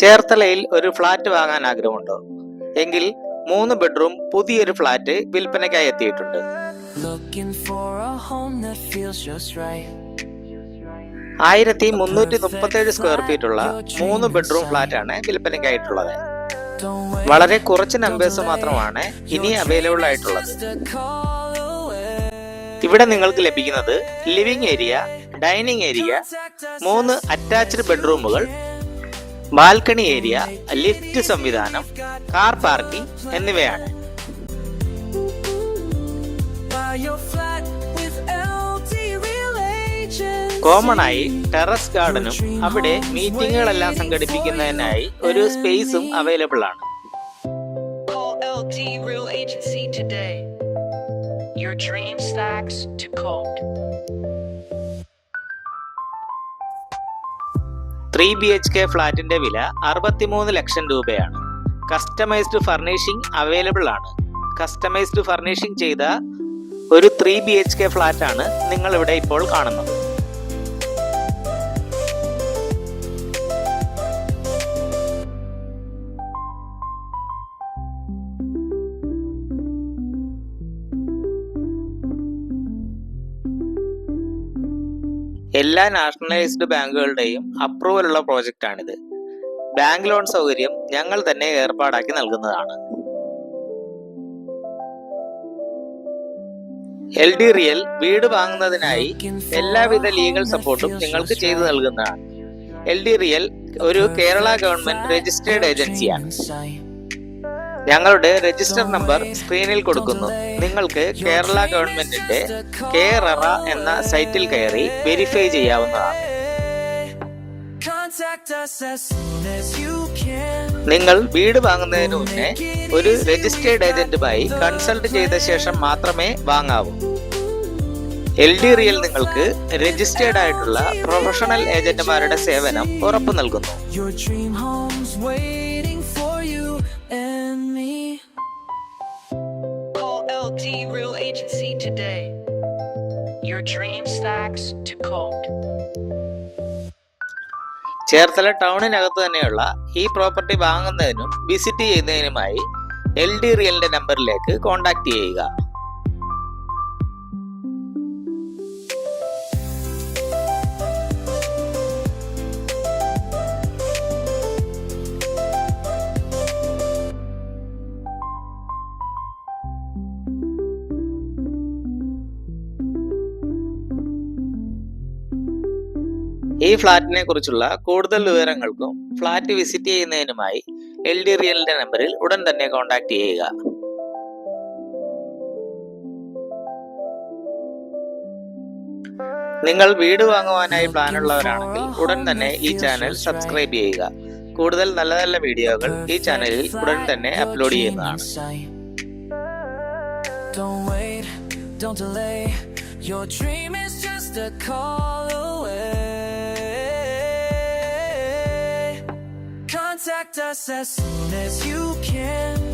ചേർത്തലയിൽ ഒരു ഫ്ലാറ്റ് വാങ്ങാൻ ആഗ്രഹമുണ്ടോ എങ്കിൽ മൂന്ന് ബെഡ്റൂം പുതിയൊരു ഫ്ളാറ്റ് വിൽപ്പനയ്ക്കായി എത്തിയിട്ടുണ്ട്. ആയിരത്തി മുന്നൂറ്റി മുപ്പത്തേഴ് സ്ക്വയർ ഫീറ്റ് ഉള്ള മൂന്ന് ബെഡ്റൂം ഫ്ലാറ്റ് ആണ് വിൽപ്പനയ്ക്കായിട്ടുള്ളത് വളരെ കുറച്ച് നമ്പേഴ്സ് മാത്രമാണ് ഇനി അവൈലബിൾ ആയിട്ടുള്ളത്. ഇവിടെ നിങ്ങൾക്ക് ലഭിക്കുന്നത് ലിവിംഗ് ഏരിയ ഡൈനിങ് ഏരിയ മൂന്ന് അറ്റാച്ച്ഡ് ബെഡ്റൂമുകൾ ബാൽക്കണി ഏരിയ ലിഫ്റ്റ് സംവിധാനം കാർ പാർക്കിംഗ് എന്നിവയാണ്. കോമൺ ആയി ടെറസ് ഗാർഡനും അവിടെ മീറ്റിംഗുകളെല്ലാം സംഘടിപ്പിക്കുന്നതിനായി ഒരു സ്പേസും അവൈലബിൾ ആണ്. Your dream stacks to code. Three B H K ഫ്ലാറ്റിന്റെ വില അറുപത്തിമൂന്ന് ലക്ഷം രൂപയാണ്. കസ്റ്റമൈസ്ഡ് ഫർണിഷിംഗ് അവൈലബിൾ ആണ്. കസ്റ്റമൈസ്ഡ് ഫർണിഷിംഗ് ചെയ്ത ഒരു three B H K flat ആണ് നിങ്ങൾ ഇവിടെ ഇപ്പോൾ കാണുന്നത്. എല്ലാ നാഷണലൈസ്ഡ് ബാങ്കുകളുടെയും അപ്രൂവൽ ഉള്ള പ്രോജക്റ്റ് ആണിത്. ബാങ്ക് ലോൺ സൗകര്യം ഞങ്ങൾ തന്നെ ഏർപ്പാടാക്കി നൽകുന്നതാണ്. എൽ ഡി റിയൽ വീട് വാങ്ങുന്നതിനായി എല്ലാവിധ ലീഗൽ സപ്പോർട്ടും നിങ്ങൾക്ക് ചെയ്തു നൽകുന്നതാണ്. എൽ ഡി റിയൽ ഒരു കേരള ഗവൺമെന്റ് രജിസ്റ്റേർഡ് ഏജൻസിയാണ്. ഞങ്ങളുടെ രജിസ്റ്റർ നമ്പർ സ്ക്രീനിൽ കൊടുക്കുന്നു. നിങ്ങൾക്ക് കേരള ഗവൺമെന്റിന്റെ കേററ എന്ന സൈറ്റിൽ കയറി വെരിഫൈ ചെയ്യാവുന്നതാണ്. നിങ്ങൾ വീട് വാങ്ങുന്നതിന് മുന്നേ ഒരു രജിസ്റ്റേർഡ് ഏജന്റുമായി കൺസൾട്ട് ചെയ്ത ശേഷം മാത്രമേ വാങ്ങാവൂ. എൽ ഡി റിയൽ നിങ്ങൾക്ക് രജിസ്റ്റേർഡ് ആയിട്ടുള്ള പ്രൊഫഷണൽ ഏജന്റുമാരുടെ സേവനം ഉറപ്പു നൽകുന്നു. Call LT Real Agency today. Your dream stacks to code. Cherthala ടൗണിനകത്ത് തന്നെയുള്ള ഈ പ്രോപ്പർട്ടി വാങ്ങുന്നതിനും വിസിറ്റ് ചെയ്യുന്നതിനുമായി എൽ ഡി റിയലിന്റെ നമ്പറിലേക്ക് കോൺടാക്ട് ചെയ്യുക ഈ ഫ്ലാറ്റിനെ കുറിച്ചുള്ള കൂടുതൽ വിവരങ്ങൾക്കും ഫ്ലാറ്റ് വിസിറ്റ് ചെയ്യുന്നതിനുമായി എൽ ഡി റിയലിന്റെ നമ്പറിൽ ഉടൻ തന്നെ കോൺടാക്ട് ചെയ്യുക. നിങ്ങൾ വീട് വാങ്ങുവാനായി പ്ലാൻ ഉള്ളവരാണെങ്കിൽ ഉടൻ തന്നെ ഈ ചാനൽ സബ്സ്ക്രൈബ് ചെയ്യുക. കൂടുതൽ നല്ല നല്ല വീഡിയോകൾ ഈ ചാനലിൽ ഉടൻ തന്നെ അപ്ലോഡ് ചെയ്യുന്നതാണ്. Your dream is just a call us as soon as you can.